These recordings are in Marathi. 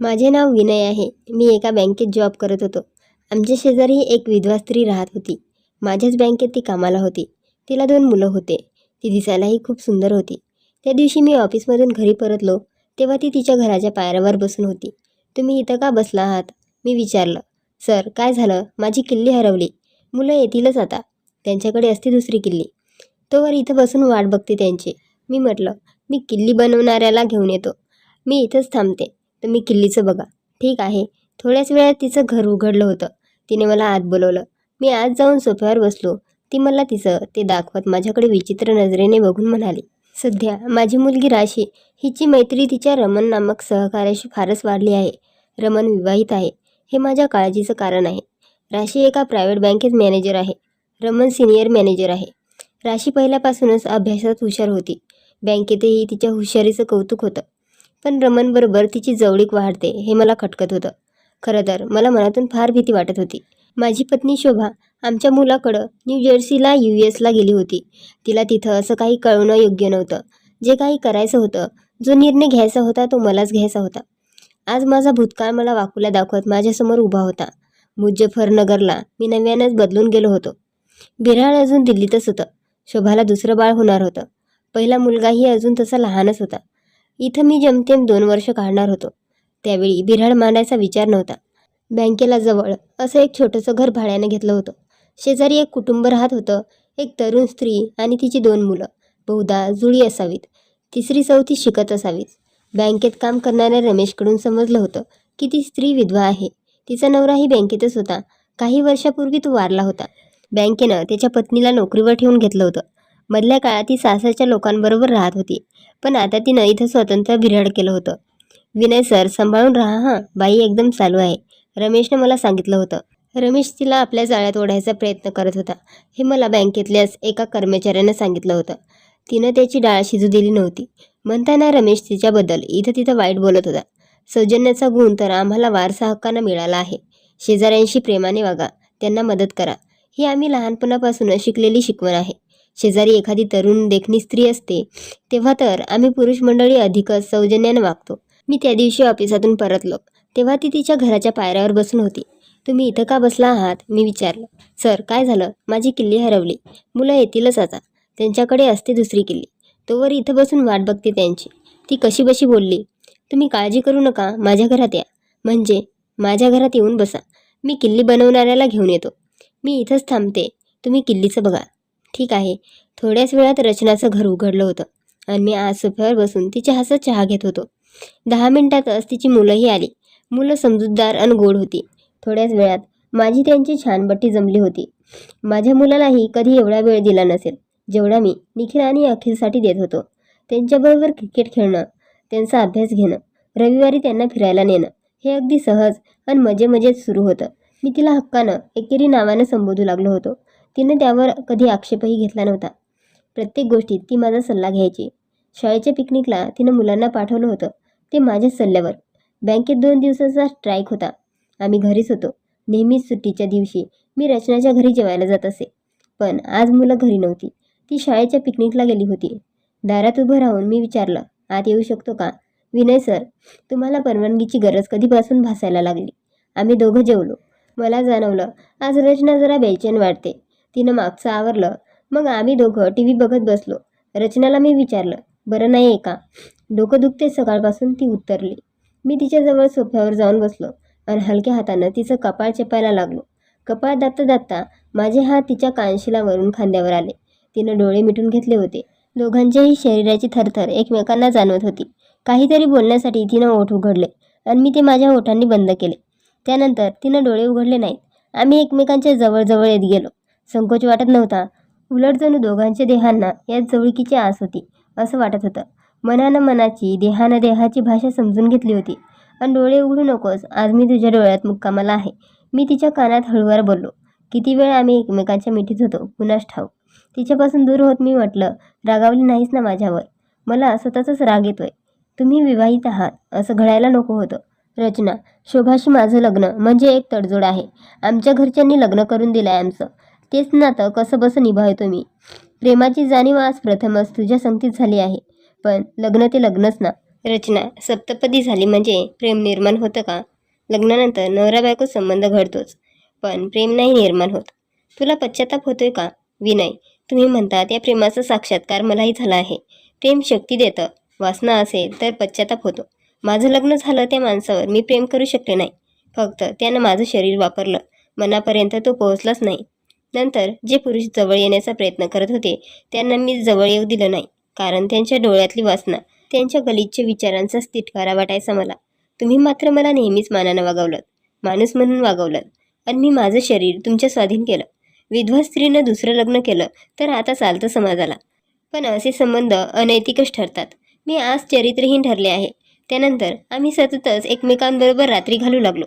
माझे नाव विनय आहे. मी एका बँकेत जॉब करत होतो. आमच्या शेजारी एक विधवा स्त्री राहत होती. माझ्याच बँकेत ती कामाला होती. तिला दोन मुलं होते. ती दिसायलाही खूप सुंदर होती. त्या दिवशी मी ऑफिसमधून घरी परतलो तेव्हा ती तिच्या घराच्या पायऱ्यावर बसून होती. तुम्ही इथं का बसला आहात? मी विचारलं. सर काय झालं? माझी किल्ली हरवली. मुलं येतीलच आता. त्यांच्याकडे असते दुसरी किल्ली. तोवर इथं बसून वाट बघते त्यांची. मी म्हटलं. मी किल्ली बनवणाऱ्याला घेऊन येतो. मी इथंच थांबते. तुम्ही किल्लीचं बघा. ठीक आहे. थोड्याच वेळात तिचं घर उघडलं होतं. तिने मला आत बोलवलं. मी आत जाऊन सोफ्यावर बसलो. ती मला तिचं ते दाखवत माझ्याकडे विचित्र नजरेने बघून म्हणाली सध्या माझी मुलगी राशी हिची मैत्री तिच्या रमण नामक सहकार्याशी फारच वाढली आहे. रमन विवाहित आहे. हे माझ्या काळजीचं कारण आहे. राशी एका प्रायव्हेट बँकेत मॅनेजर आहे. रमन सिनियर मॅनेजर आहे. राशी पहिल्यापासूनच अभ्यासात हुशार होती. बँकेतही तिच्या हुशारीचं कौतुक होतं. पण रमणबरोबर तिची जवळीक वाढते हे मला खटकत होतं. खरं तर मला मनातून फार भीती वाटत होती. माझी पत्नी शोभा आमच्या मुलाकडं न्यू जर्सीला यू एसला गेली होती. तिला तिथं असं काही कळवणं योग्य नव्हतं. जे काही करायचं होतं जो निर्णय घ्यायचा होता तो मलाच घ्यायचा होता. आज माझा भूतकाळ मला वाकुला दाखवत माझ्यासमोर उभा होता. मुजफ्फरनगरला मी नव्यानंच बदलून गेलो होतो. बिराळ अजून दिल्लीतच होतं. शोभाला दुसरं बाळ होणार होतं. पहिला मुलगाही अजून तसा लहानच होता. इथं मी जमतेम दोन वर्ष काढणार होतो. त्यावेळी बिऱ्हाड मांडायचा विचार नव्हता. बँकेला जवळ असं एक छोटंसं घर भाड्यानं घेतलं होतं. शेजारी एक कुटुंब राहत होतं. एक तरुण स्त्री आणि तिची दोन मुलं. बहुधा जुळी असावीत. तिसरी चौथी शिकत असावीत. बँकेत काम करणाऱ्या रमेशकडून समजलं होतं की ती स्त्री विधवा आहे. तिचा नवराही बँकेतच होता. काही वर्षापूर्वी तो वारला होता. बँकेनं त्याच्या पत्नीला नोकरीवर ठेवून घेतलं होतं. मधल्या काळात ती सासरच्या लोकांबरोबर राहत होती. पण आता तिनं इथं स्वतंत्र बिराड केलं होतं. विनय सर सांभाळून राहा हां. बाई एकदम चालू आहे. रमेशनं मला सांगितलं होतं. रमेश तिला आपल्या जाळ्यात ओढायचा प्रयत्न करत होता. हे मला बँकेतल्याच एका कर्मचाऱ्यानं सांगितलं होतं. तिनं त्याची डाळ शिजू दिली नव्हती. म्हणताना रमेश तिच्याबद्दल इथं तिथं वाईट बोलत होता. सौजन्याचा गुण तर आम्हाला वारसा हक्कानं मिळाला आहे. शेजाऱ्यांशी प्रेमाने वागा. त्यांना मदत करा. ही आम्ही लहानपणापासूनच शिकलेली शिकवण आहे. शेजारी एखादी तरुण देखणी स्त्री असते तेव्हा तर आम्ही पुरुष मंडळी अधिकच सौजन्यानं वागतो. मी त्या दिवशी ऑफिसातून परतलो. तेव्हा ती तिच्या घराच्या पायऱ्यावर बसून होती. तुम्ही इथं का बसला आहात? मी विचारलं. सर काय झालं? माझी किल्ली हरवली. मुलं येतीलच आता. त्यांच्याकडे असते दुसरी किल्ली. तोवर इथं बसून वाट बघते त्यांची. ती कशी बशी बोलली तुम्ही काळजी करू नका. माझ्या घरात या. म्हणजे माझ्या घरात येऊन बसा. मी किल्ली बनवणाऱ्याला घेऊन येतो. मी इथंच थांबते. तुम्ही किल्लीचं बघा. ठीक आहे. थोड्याच वेळात रचनाचं घर उघडलं होतं. आणि मी आज सोफ्यावर बसून तिच्या हातात चहा घेत होतो. दहा मिनिटातच तिची मुलंही आली. मुलं समजूतदार आणि गोड होती. थोड्याच वेळात माझी त्यांची छानबट्टी जमली होती. माझ्या मुलालाही कधी एवढा वेळ दिला नसेल. जेवढा मी निखिल आणि अखिलसाठी देत होतो. त्यांच्याबरोबर क्रिकेट खेळणं त्यांचा अभ्यास घेणं रविवारी त्यांना फिरायला नेणं हे अगदी सहज आणि मजे मजेत सुरू होतं. मी तिला हक्कानं एकेरी नावानं संबोधू लागलो होतो. तिने त्यावर कधी आक्षेपही घेतला नव्हता. प्रत्येक गोष्टीत ती माझा सल्ला घ्यायची. शाळेच्या पिकनिकला तिनं मुलांना पाठवलं होतं. ते माझ्याच सल्ल्यावर. बँकेत दोन दिवसाचा स्ट्राईक होता. आम्ही घरीच होतो. नेहमीच सुट्टीच्या दिवशी मी रचनाच्या घरी जेवायला जात असे. पण आज मुलं घरी नव्हती. ती शाळेच्या पिकनिकला गेली होती. दारात उभं राहून मी विचारलं आत येऊ शकतो का? विनय सर तुम्हाला परवानगीची गरज कधीपासून भासायला लागली? आम्ही दोघं जेवलो. मला जाणवलं आज रचना जरा बेचैन वाटते. तिनं मागचं आवरलं. मग आम्ही दोघं टी व्ही बघत बसलो. रचनाला मी विचारलं बरं नाही आहे का? डोकं दुखते सकाळपासून ती उत्तरली. मी तिच्याजवळ सोफ्यावर जाऊन बसलो आणि हलक्या हातानं तिचं कपाळ चेपायला लागलो. कपाळ दाबता दाबता माझे हात तिच्या कानशिलावरून खांद्यावर आले. तिनं डोळे मिटून घेतले होते. दोघांच्याही शरीराची थरथर एकमेकांना जाणवत होती. काहीतरी बोलण्यासाठी तिनं ओठ उघडले आणि मी ते माझ्या ओठांनी बंद केले. त्यानंतर तिनं डोळे उघडले नाहीत. आम्ही एकमेकांच्या जवळजवळ येत गेलो. संकोच वाटत नव्हता. उलट जणू दोघांच्या देहांना यात जवळकीची आस होती असं वाटत होतं. मनानं मनाची देहानं देहाची भाषा समजून घेतली होती. आणि डोळे उघडू नकोस आज मी तुझ्या डोळ्यात मुक्कामाला आहे. मी तिच्या कानात हळूवार बोललो. किती वेळ आम्ही एकमेकांच्या मिठीत होतो कुणास ठाऊ तिच्यापासून दूर होत मी म्हटलं रागावली नाहीस ना माझ्यावर. मला स्वतःचाच राग येतोय. तुम्ही विवाहित आहात असं घडायला नको होतं. रचना शोभाशी माझं लग्न म्हणजे एक तडजोड आहे. आमच्या घरच्यांनी लग्न करून दिलं आहे आमचं. तेच नातं कसं बसं निभावतो मी प्रेमाची जाणीव आज प्रथमच तुझ्या संगतीत झाली आहे. पण लग्न ते लग्नच ना. रचना सप्तपदी झाली म्हणजे प्रेम निर्माण होतं का? लग्नानंतर नवरा बायको संबंध घडतोच पण प्रेम नाही निर्माण होत. तुला पश्चाताप होतोय का? विनय तुम्ही म्हणतात या प्रेमाचा साक्षात्कार मलाही झाला आहे. प्रेम शक्ती देतं वासना असेल तर पश्चाताप होतो. माझं लग्न झालं त्या माणसावर मी प्रेम करू शकले नाही. फक्त त्यानं माझं शरीर वापरलं. मनापर्यंत तो पोहोचलाच नाही. नंतर जे पुरुष जवळ येण्याचा प्रयत्न करत होते त्यांना मी जवळ येऊ दिलं नाही कारण त्यांच्या डोळ्यातली वासना त्यांच्या गलिच्छ विचारांचा तिटकारा वाटायचा मला. तुम्ही मात्र मला नेहमीच मानानं वागवलं माणूस म्हणून वागवलं आणि मी माझं शरीर तुमच्या स्वाधीन केलं. विधवा स्त्रीनं दुसरं लग्न केलं तर आता चालतं समाजाला. पण असे संबंध अनैतिकच ठरतात. मी आज चरित्रहीन ठरले आहे. त्यानंतर आम्ही सततच एकमेकांबरोबर रात्री घालू लागलो.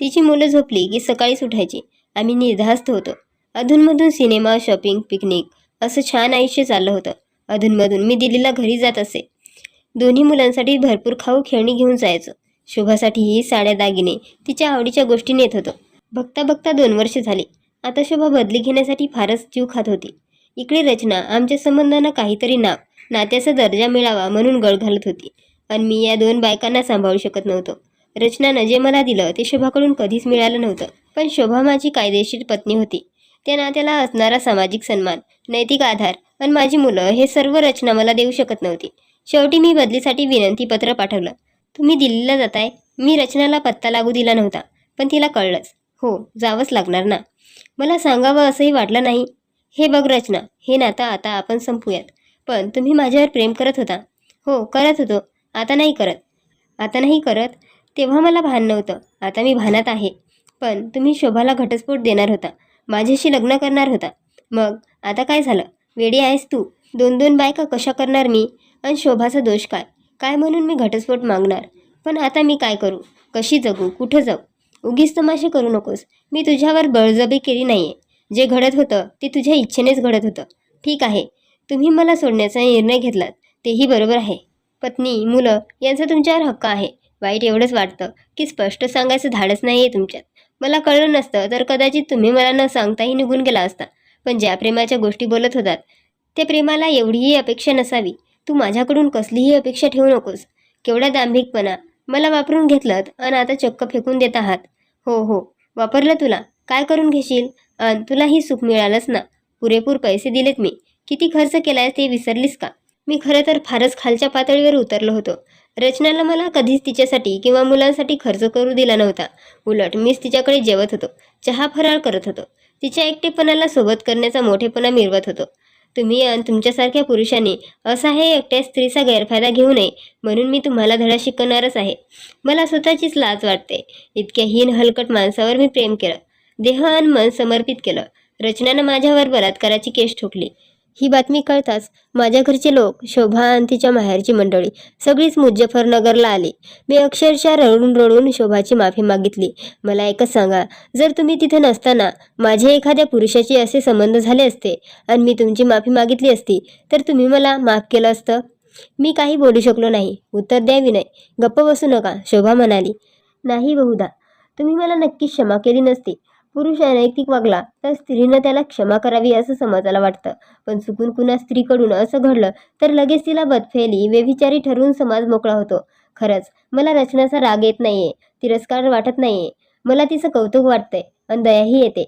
तिची मुलं झोपली की सकाळीच उठायची. आम्ही निर्धास्त होतो. अधूनमधून सिनेमा शॉपिंग पिकनिक असं छान आयुष्य चाललं होतं. अधूनमधून मी दिल्लीला घरी जात असे. दोन्ही मुलांसाठी भरपूर खाऊ खेळणी घेऊन जायचो. शोभासाठीही साड्या दागिने तिच्या आवडीच्या गोष्टी नेत होतो. बघता बघता दोन वर्ष झाली. आता शोभा बदली घेण्यासाठी फारच जीव खात होती. इकडे रचना आमच्या संबंधांना काहीतरी नाव नात्याचा दर्जा मिळावा म्हणून गळ घालत होती. आणि मी या दोन बायकांना सांभाळू शकत नव्हतो. रचनानं जे मला दिलं ते शोभाकडून कधीच मिळालं नव्हतं. पण शोभा माझी कायदेशीर पत्नी होती. त्या नात्याला असणारा सामाजिक सन्मान नैतिक आधार आणि माझी मुलं हे सर्व रचना मला देऊ शकत नव्हती. शेवटी मी बदलीसाठी विनंतीपत्र पाठवलं. तुम्ही दिल्लीला जाताय. मी रचनाला पत्ता लागू दिला नव्हता पण तिला कळलंच. हो जावंच लागणार ना. मला सांगावं असंही वाटलं नाही. हे बघ रचना हे नातं आता आपण संपूयात. पण तुम्ही माझ्यावर प्रेम करत होता. हो करत होतो. आता नाही करत. आता नाही करत. तेव्हा मला भान नव्हतं. आता मी भानात आहे. पण तुम्ही शोभाला घटस्फोट देणार होता. माझ्याशी लग्न करणार होता. मग आता काय झालं? वेडी आहेस तू. दोन दोन बायका कशा करणार मी? आणि शोभाचा दोष काय? काय म्हणून मी घटस्फोट मागणार? पण आता मी काय करू? कशी जगू? कुठं जाऊ? उगीच तमाशे करू नकोस. मी तुझ्यावर बळजबी केली नाही आहे जे घडत होतं ते तुझ्या इच्छेनेच घडत होतं. ठीक आहे. तुम्ही मला सोडण्याचा निर्णय घेतलात. तेही बरोबर आहे. पत्नी मुलं यांचा तुमच्यावर हक्क आहे. वाईट एवढंच वाटतं की स्पष्ट सांगायचं धाडस नाही आहे तुमच्यात. मला कळलं नसतं तर कदाचित तुम्ही मला न सांगताही निघून गेला असता. पण ज्या प्रेमाच्या गोष्टी बोलत होतात त्या प्रेमाला एवढीही अपेक्षा नसावी. तू माझ्याकडून कसलीही अपेक्षा ठेवू नकोस. केवढा दांभिकपणा. मला वापरून घेतलं आणि आता चक्क फेकून देत आहात. हो हो. वापरलं तुला. काय करून घेशील? अन तुलाही सुख मिळालंच ना. पुरेपूर पैसे दिलेत मी. किती खर्च केलाय ते विसरलीस का? मी खरं तर फारच खालच्या पातळीवर उतरलो होतो. रचनाला मला कधीच तिच्यासाठी किंवा मुलांसाठी खर्च करू दिला नव्हता. उलट मीच तिच्याकडे जेवत होतो. चहा फराळ करत होतो. तिच्या एकटेपणाला सोबत करण्याचा मोठेपणा मिरवत होतो. तुम्ही आणि तुमच्यासारख्या पुरुषांनी असा हे एकट्या स्त्रीचा गैरफायदा घेऊ नये म्हणून मी तुम्हाला धडा शिकवणारच आहे. मला स्वतःचीच लाज वाटते. इतक्या हीन हलकट माणसावर मी प्रेम केलं. देह आणि मन समर्पित केलं. रचनानं माझ्यावर बलात्काराची केस ठोकली. ही बातमी कळताच माझ्या घरचे लोक शोभा आणि तिच्या माहेरची मंडळी सगळीच मुजफ्फरनगरला आली. मी अक्षरशः रडून रडून शोभाची माफी मागितली. मला एकच सांगा जर तुम्ही तिथे नसताना माझे एखाद्या पुरुषाची असे संबंध झाले असते आणि मी तुमची माफी मागितली असती तर तुम्ही मला माफ केलं असतं? मी काही बोलू शकलो नाही. उत्तर द्या विनय. गप्प बसू नका शोभा म्हणाली. नाही बहुधा. तुम्ही मला नक्कीच क्षमा केली नसती. पुरुष अनैतिक वागला. तर स्त्रीनं त्याला क्षमा करावी असं समाजाला वाटतं. पण चुकून कुणा स्त्रीकडून असं घडलं तर लगेच तिला बदफेली व्यभिचारी ठरवून समाज मोकळा होतो. खरंच मला रचनाचा राग येत नाहीये तिरस्कार वाटत नाहीये. मला तिचं कौतुक वाटतंय आणि दयाही येते.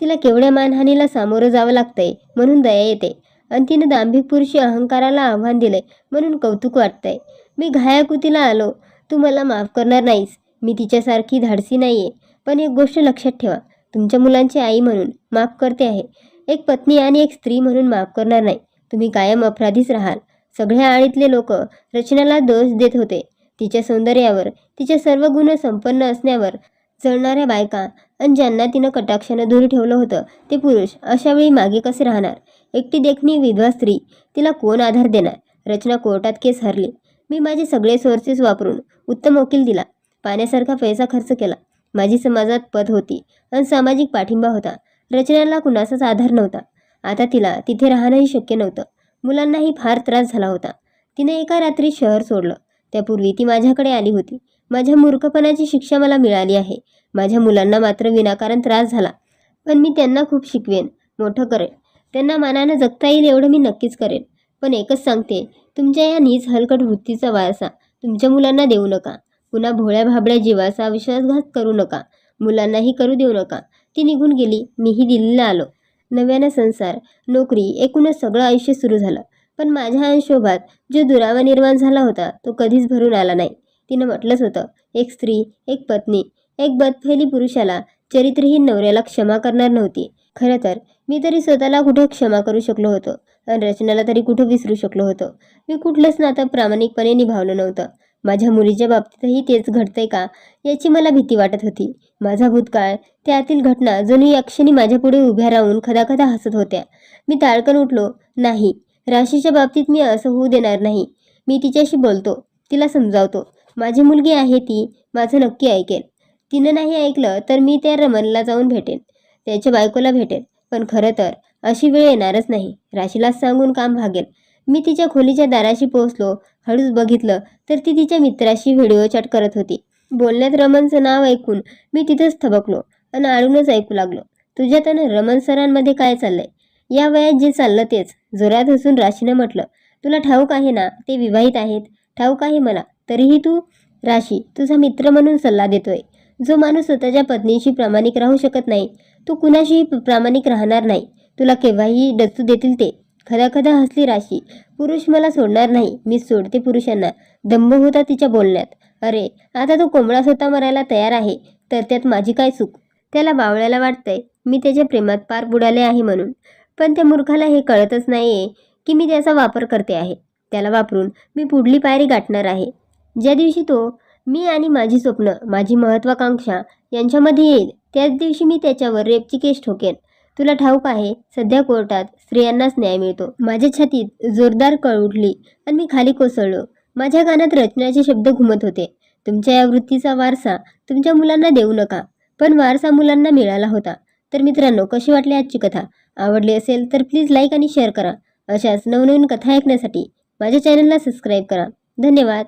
तिला केवढ्या मानहानीला सामोरं जावं लागतंय म्हणून दया येते. आणि तिनं दांभिक पुरुषी अहंकाराला आव्हान दिलंय म्हणून कौतुक वाटतंय. मी घायाकुतीला आलो. तू मला माफ करणार नाहीस. मी तिच्यासारखी धाडसी नाहीये. पण एक गोष्ट लक्षात ठेवा. तुमच्या मुलांची आई म्हणून माफ करते आहे. एक पत्नी आणि एक स्त्री म्हणून माफ करणार नाही. तुम्ही कायम अपराधीच राहाल. सगळ्या आळीतले लोक रचनाला दोष देत होते. तिच्या सौंदर्यावर तिच्या सर्व गुण संपन्न असण्यावर जळणाऱ्या बायका आणि ज्यांना तिनं कटाक्षानं दूर ठेवलं होतं ते पुरुष अशावेळी मागे कसे राहणार? एकटी देखणी विधवा स्त्री तिला कोण आधार देणार? रचना कोर्टात केस हरली. मी माझे सगळे सोर्सेस वापरून उत्तम वकील दिला. पाण्यासारखा पैसा खर्च केला. माझी समाजात पद होती आणि सामाजिक पाठिंबा होता. रचनाला कुणाचाच आधार नव्हता. आता तिला तिथे राहणंही शक्य नव्हतं. मुलांनाही फार त्रास झाला होता. तिने एका रात्री शहर सोडलं. त्यापूर्वी ती माझ्याकडे आली होती. माझ्या मूर्खपणाची शिक्षा मला मिळाली आहे. माझ्या मुलांना मात्र विनाकारण त्रास झाला. पण मी त्यांना खूप शिकवेन. मोठं करेन. त्यांना मानानं जगता येईल एवढं मी नक्कीच करेन. पण एकच सांगते तुमच्या या नीच हलकट वृत्तीचा वारसा तुमच्या मुलांना देऊ नका. पुन्हा भोळ्या भाबड्या जीवाचा विश्वासघात करू नका. मुलांनाही करू देऊ नका. ती निघून गेली. मीही दिल्लीला आलो. नव्यानं संसार नोकरी एकूणच सगळं आयुष्य सुरू झालं. पण माझ्या अंशोभात जो दुरावा निर्माण झाला होता तो कधीच भरून आला नाही. तिनं म्हटलंच होतं एक स्त्री एक पत्नी एक बदफेली पुरुषाला चरित्रहीन नवऱ्याला क्षमा करणार नव्हती. खरं तर मी तरी स्वतःला कुठं क्षमा करू शकलो होतो? आणि रचनाला तरी कुठं विसरू शकलो होतो? मी कुठलंच नातं प्रामाणिकपणे निभावलं नव्हतं. माझ्या मुलीच्या बाबतीतही तेच घडतंय का याची मला भीती वाटत होती. माझा भूतकाळ त्यातील घटना जणू या क्षणी माझ्यापुढे उभ्या राहून खदाखदा हसत होत्या. मी ताळकन उठलो. नाही राशीच्या बाबतीत मी असं होऊ देणार नाही. मी तिच्याशी बोलतो तिला समजावतो. माझी मुलगी आहे ती माझं नक्की ऐकेल. तिनं नाही ऐकलं तर मी त्या रमनला जाऊन भेटेन त्याच्या बायकोला भेटेन. पण खरं तर अशी वेळ येणारच नाही. राशीलाच सांगून काम भागेल. मी तिच्या खोलीच्या दाराशी पोहोचलो. हळूच बघितलं तर ती तिच्या मित्राशी व्हिडिओ चॅट करत होती. बोलण्यात रमनचं नाव ऐकून मी तिथंच थबकलो आणि आळूनच ऐकू लागलो. तुझ्यात आणि रमन सरांमध्ये काय चाललंय? या वयात जे चाललं तेच. जोरात हसून राशीनं म्हटलं तुला ठाऊक आहे ना ते विवाहित आहेत. ठाऊक आहे मला. तरीही तू राशी तुझा मित्र म्हणून सल्ला देतोय. जो माणूस स्वतःच्या पत्नीशी प्रामाणिक राहू शकत नाही तो कुणाशीही प्रामाणिक राहणार नाही. तुला केव्हाही डचू देतील ते. खदाखदा हसली राशी. पुरुष मला सोडणार नाही. मी सोडते पुरुषांना. दंभ होता तिच्या बोलण्यात. अरे आता तो कोंबडा स्वतः मरायला तयार आहे. तर त्यात माझी काय चूक? त्याला बावळ्याला वाटतंय. मी त्याच्या प्रेमात पार बुडाले आहे म्हणून. पण त्या मूर्खाला हे कळतच नाहीये की मी त्याचा वापर करते आहे. त्याला वापरून मी पुढली पायरी गाठणार आहे. ज्या दिवशी तो मी आणि माझी स्वप्न माझी महत्त्वाकांक्षा यांच्यामध्ये येईल त्याच दिवशी मी त्याच्यावर रेपची केस ठोकेन. तुला ठाऊक आहे सध्या कोर्टात स्त्रियांनाच न्याय मिळतो. माझ्या छातीत जोरदार कळ उठली आणि मी खाली कोसळलो. माझ्या कानात रचनाचे शब्द घुमत होते. तुमच्या या वृत्तीचा वारसा तुमच्या मुलांना देऊ नका. पण वारसा मुलांना मिळाला होता. तर मित्रांनो कशी वाटली आजची कथा? आवडली असेल तर प्लीज लाईक आणि शेअर करा. अशाच नवनवीन कथा ऐकण्यासाठी माझ्या चॅनलला सबस्क्राईब करा. धन्यवाद.